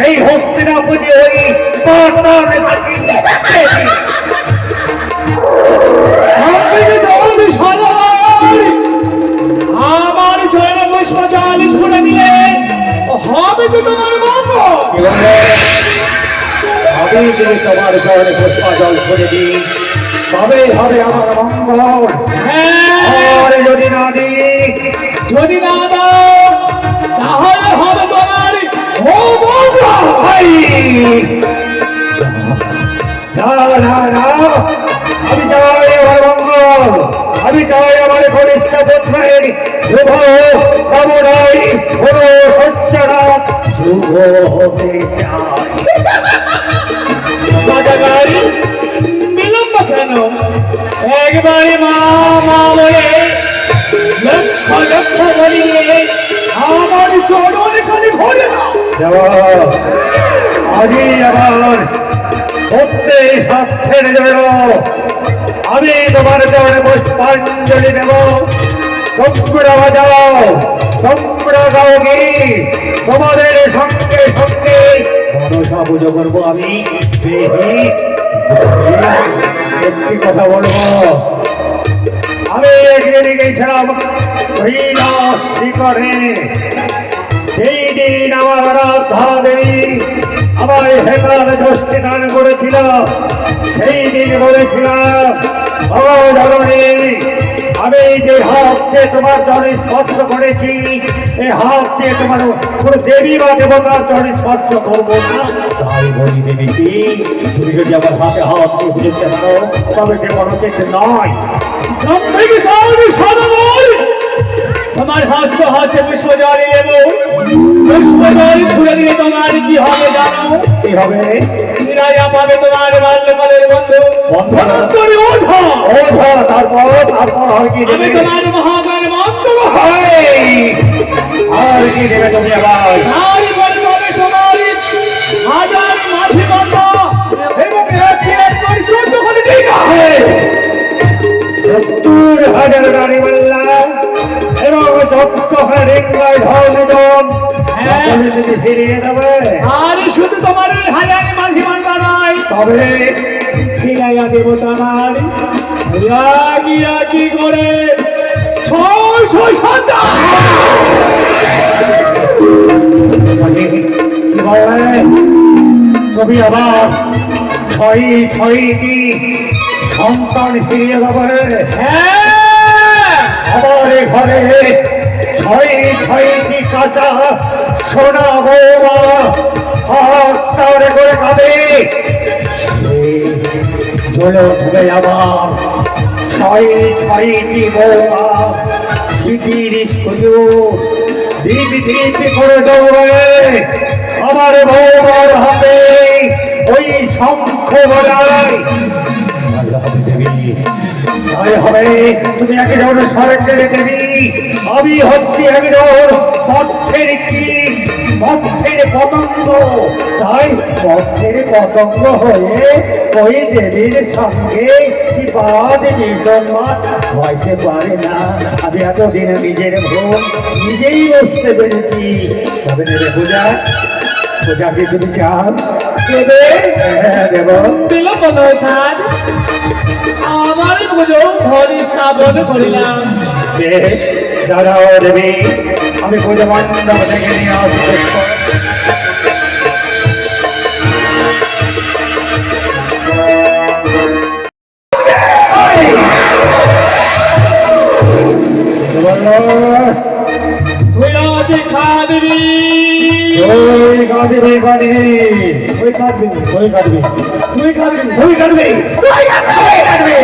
সেই হস্তে না বুঝি হই পাতালে থাকি। আপনি যে জল সদাই আমার জয় পুষ্প জল ছুড়ে দিলে হবে তো তোমার মঙ্গল আমি যদি তোমার জলে পুষ্প জল করে দিই? তবেই হবে আমার মঙ্গল। হ্যাঁ। আর যদি না দিই? যদি না দাও তাহলে হবে তোমার ও আমি চাই আমার মঙ্গল, আমি চাই আমার কনিষ্ঠ পুত্রের শুভ কামনাই কোন সচ্চরা শুভ হতে একবারে মা মা বলে, লক্ষ লক্ষ বলিয়ে আমার চরণ খালি ভরে দাও। আজই আমার সত্যি স্বাস্থ্যের জন্য আমি তোমার চরণে পুষ্পাঞ্জলি দেব তোমরা বাজাও তোমরা গাও কি তোমাদের সঙ্গে সঙ্গে মনসা পুজো করব আমি একটি কথা বলব আমি একদিন গেছিলাম কৈলাস শিখরে। সেই দিন আমার রাধা দেবী আমার হেকার ষষ্ঠী দান করেছিল সেই দিন বলেছিলাম ও জননী আমি যে হাত দিয়ে তোমার চরণে স্পর্শ করেছি এই হাত দিয়ে তোমার কোনো দেবী বা দেবতার চরণে স্পর্শ করব না। তাই বলি দেবী কি তুমি যদি আমার হাতে হাত দিয়ে বুঝতে পারো তবে সে বড় কিছু নয়। সম্পর্কে চাওনি সদবল তোমার হাস্য হাসে পুষ্প জল নেব। পুষ্প জল ছুড়ে দিলে তোমার কি হবে জানো? কি হবে? ফিরাইয়া পাবে তোমার বাল্যকালের বন্ধু। বন্ধু। অনন্তরে ওঠা তারপর তারপর হয় কি আমি দেবে? তোমার মহাকাল মন্ত্র হয় আর কি দেবে তুমি আবার? তার পরে তবে তোমার হাজার মাঝি মাতা এবং সত্তর আর শুধু তোমার এই হাজার মাঝি মাতা নয়। তবে ফিরাইয়া দেব তোমার রাগি রাগি করে। ছয় ছয় সন্তান কি তুমি আবার ছয় ছয়টি সন্তান ফিরিয়ে দেবে। হ্যাঁ। ঘরে ছয় ছয়টি কাঁচা, সোনা বৌমা করে খাবে চলে উঠবে আমার ছয় ছয়টি বৌমা করে দৌড়ে। আমার বৌমার হাতে ওই শঙ্খ বাজায়। তাই হবে তুমি একজন সরকারে দেবী আমি হচ্ছি একজন পথের কি? পথের পতঙ্গ। তাই পথের পতঙ্গ হয়ে ওই দেবীর সঙ্গে কি বাদ নির্জন্মান হইতে পারে না। আমি এতদিন নিজের ভুল নিজেই বসতে পেরেছি। তবে নেবে পূজা পূজাকে তুমি চান। দেবে দেব। বিলম্ব নয় ছাড় আমার পুজো ধরি স্থাপন করিলাম। দাঁড়াও দেবী আমি পুজো মণ্ডপ থেকে নিয়ে আসব তুই আজ খাবি ওই কাঁদবে কাঁদবে ওই কাঁদবে ওই কাঁদবে তুই খাবি তুই ওই কাঁদবে ওই কাঁদবে